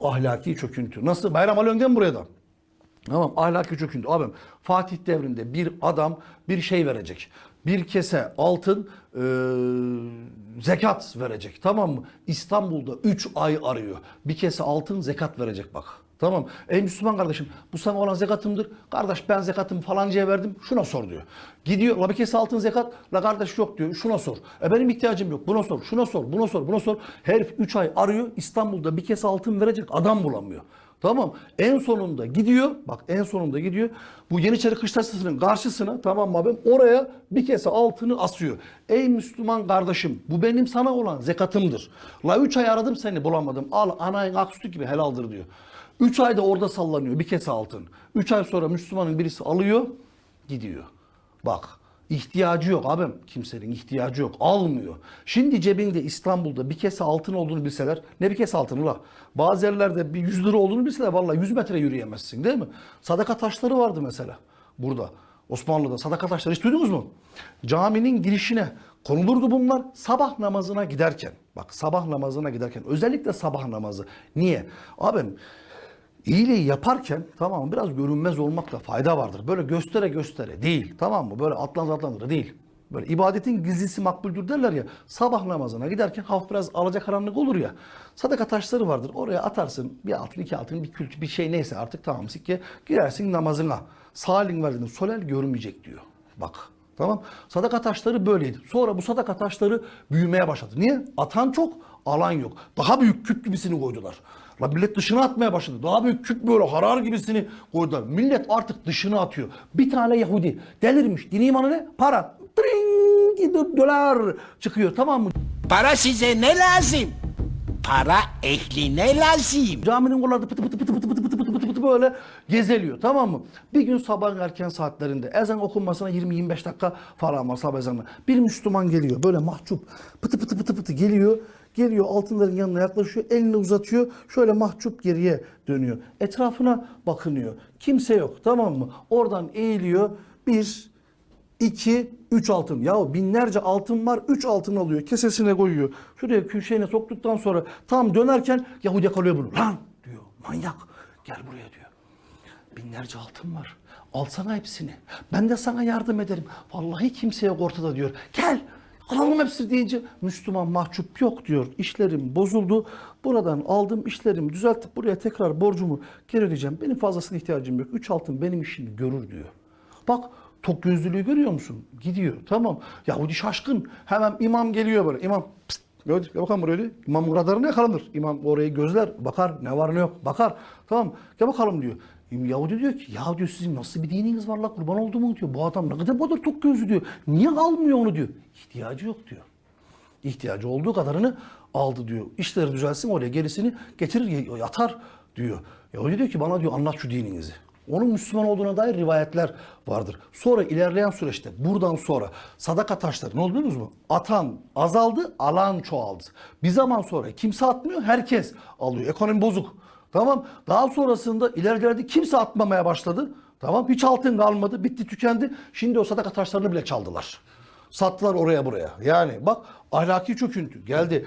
Ahlaki çöküntü. Nasıl? Bayram alıyorsun buraya da? Tamam ahlaki çöküntü. Abim Fatih devrinde bir adam bir şey verecek. Bir kese altın e, zekat verecek. Tamam mı? İstanbul'da 3 ay arıyor. Bir kese altın zekat verecek bak. Tamam. Ey Müslüman kardeşim bu sana olan zekatımdır. Kardeş ben zekatımı falancaya verdim. Şuna sor diyor. Gidiyor la bir kese altın zekat. La kardeş yok diyor. Şuna sor. E benim ihtiyacım yok. Buna sor. Şuna sor. Buna sor. Buna sor. Herif 3 ay arıyor. İstanbul'da bir kese altın verecek adam bulamıyor. Tamam. En sonunda gidiyor. Bak en sonunda gidiyor. Bu Yeniçeri Kışlası'nın karşısına tamam mı abim? Oraya bir kese altını asıyor. Ey Müslüman kardeşim bu benim sana olan zekatımdır. La 3 ay aradım seni bulamadım. Al anayın aksütü gibi helaldir diyor. 3 ayda orada sallanıyor bir kese altın. 3 ay sonra Müslümanın birisi alıyor gidiyor. Bak ihtiyacı yok abim. Kimsenin ihtiyacı yok. Almıyor. Şimdi cebinde İstanbul'da bir kese altın olduğunu bilseler ne bir kese altını la. Bazı yerlerde bir 100 lira olduğunu bilseler vallahi 100 metre yürüyemezsin değil mi? Sadaka taşları vardı mesela burada. Osmanlı'da sadaka taşları hiç duydunuz mu? Caminin girişine konulurdu bunlar sabah namazına giderken. Bak sabah namazına giderken özellikle sabah namazı. Niye? Abim İyiliği yaparken tamam mı biraz görünmez olmakla fayda vardır. Böyle göstere göstere değil tamam mı? Böyle atlanır atlanır değil. Böyle ibadetin gizlisi makbuldür derler ya. Sabah namazına giderken hafif biraz alacakaranlık olur ya. Sadaka taşları vardır. Oraya atarsın bir altın iki altın bir kült bir şey neyse artık tamam sikke girersin namazına. Salin verdin solel görünmeyecek diyor. Bak Tamam. Sadaka taşları böyleydi. Sonra bu sadaka taşları büyümeye başladı. Niye? Atan çok, alan yok. Daha büyük küp gibisini koydular. La millet dışına atmaya başladı. Daha büyük küp böyle harar gibisini koydular. Millet artık dışına atıyor. Bir tane Yahudi delirmiş. Din imanı ne? Para. Tring, dolar çıkıyor tamam mı? Para size ne lazım? Para ehline lazım. Caminin oralarda pıtı pıtı pıtı pıtı pıtı pıtı pıtı pıtı pıtı böyle gezeliyor tamam mı? Bir gün sabahın erken saatlerinde ezan okunmasına 20-25 dakika falan var sabah ezanına. Bir Müslüman geliyor böyle mahcup pıtı pıtı pıtı pıtı geliyor. Geliyor altınların yanına yaklaşıyor elini uzatıyor şöyle mahcup geriye dönüyor. Etrafına bakınıyor kimse yok tamam mı? Oradan eğiliyor bir 2, 3 altın. Ya binlerce altın var 3 altın alıyor kesesine koyuyor. Şuraya köşeğine soktuktan sonra tam dönerken Yahudi yakalıyor bunu. Lan diyor manyak gel buraya diyor. Binlerce altın var. Alsana hepsini. Ben de sana yardım ederim. Vallahi kimse yok ortada diyor. Gel alalım hepsini deyince Müslüman mahcup yok diyor. İşlerim bozuldu. Buradan aldım işlerimi düzeltip buraya tekrar borcumu geri ödeyeceğim. Benim fazlasına ihtiyacım yok. Üç altın benim işimi görür diyor. Bak tok gözlülüğü görüyor musun? Gidiyor. Tamam. Yahudi şaşkın. Hemen imam geliyor böyle. İmam pst, Gördük. Gel bakalım buraya. öyle. İmam radarına yakalanır. İmam orayı gözler. Bakar. Ne var ne yok. Bakar. Tamam. Gel bakalım diyor. Yahudi diyor ki ya diyor sizin nasıl bir dininiz var la kurban oldu mu diyor. Bu adam ne kadar bu tok gözlü diyor. Niye almıyor onu diyor. İhtiyacı yok diyor. İhtiyacı olduğu kadarını aldı diyor. İşleri düzelsin oraya gerisini getirir yatar diyor. Yahudi diyor ki bana diyor anlat şu dininizi. Onun Müslüman olduğuna dair rivayetler vardır. Sonra ilerleyen süreçte buradan sonra sadaka taşları ne oldu musunuz? Atan azaldı, alan çoğaldı. Bir zaman sonra kimse atmıyor, herkes alıyor. Ekonomi bozuk. Tamam. Daha sonrasında ilerlerde kimse atmamaya başladı. Tamam. Hiç altın kalmadı. Bitti tükendi. Şimdi o sadaka taşlarını bile çaldılar. Sattılar oraya buraya. Yani bak ahlaki çöküntü geldi.